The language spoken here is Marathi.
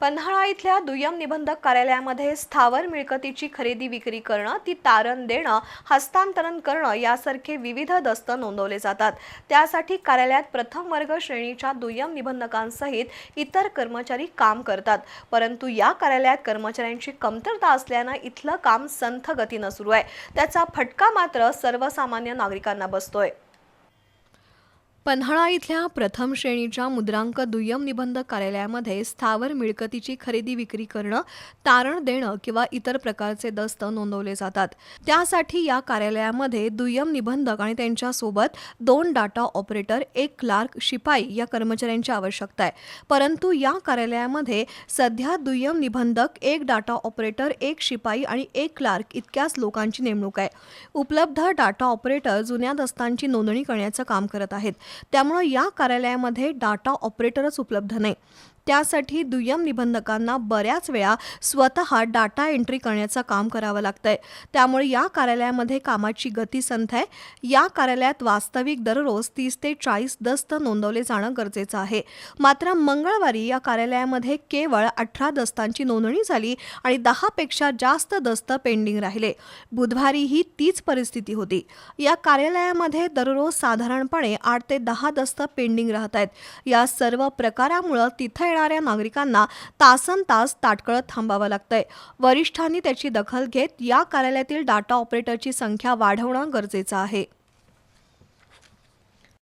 पन्हाळा इथल्या दुय्यम निबंधक कार्यालयामध्ये स्थावर मिळकतीची खरेदी विक्री करणं ती तारण देणं हस्तांतरण करणं यासारखे विविध दस्त नोंदवले जातात. त्यासाठी कार्यालयात प्रथम वर्ग श्रेणीच्या दुय्यम निबंधकांसहित इतर कर्मचारी काम करतात. परंतु या कार्यालयात कर्मचाऱ्यांची कमतरता असल्यानं इथलं काम संथ गतीनं सुरू आहे. त्याचा फटका मात्र सर्वसामान्य नागरिकांना बसतोय. पन्हाळा इथल्या प्रथम श्रेणीच्या मुद्रांक दुय्यम निबंधक कार्यालयामध्ये स्थावर मिळकतीची खरेदी विक्री करणं तारण देणं किंवा इतर प्रकारचे दस्त नोंदवले जातात. त्यासाठी या कार्यालयामध्ये दुय्यम निबंधक आणि त्यांच्यासोबत दोन डाटा ऑपरेटर एक क्लार्क शिपाई या कर्मचाऱ्यांची आवश्यकता आहे. परंतु या कार्यालयामध्ये सध्या दुय्यम निबंधक एक डाटा ऑपरेटर एक शिपाई आणि एक क्लार्क इतक्याच लोकांची नेमणूक आहे. उपलब्ध डाटा ऑपरेटर जुन्या दस्तांची नोंदणी करण्याचं काम करत आहेत. त्यामुळं या कार्यालयामध्ये डाटा ऑपरेटरच उपलब्ध नाही. त्यासाठी दुय्यम निबंधकांना बऱ्याच वेळा स्वतः डाटा एंट्री करण्याचं काम करावं लागतंय. त्यामुळे या कार्यालयामध्ये कामाची गती संथ आहे. या कार्यालयात वास्तविक दररोज तीस ते चाळीस दस्त नोंदवले जाणं गरजेचं आहे. मात्र मंगळवारी या कार्यालयामध्ये केवळ अठरा दस्तांची नोंदणी झाली आणि दहापेक्षा जास्त दस्त पेंडिंग राहिले. बुधवारीही तीच परिस्थिती होती. या कार्यालयामध्ये दररोज साधारणपणे आठ ते दहा दस्त पेंडिंग राहत आहेत. या सर्व प्रकारामुळं तिथं येणाऱ्या नागरिकांना तासन तास ताटकळत थांबावं लागतंय. वरिष्ठांनी त्याची दखल घेत या कार्यालयातील डाटा ऑपरेटरची संख्या वाढवणं गरजेचं आहे.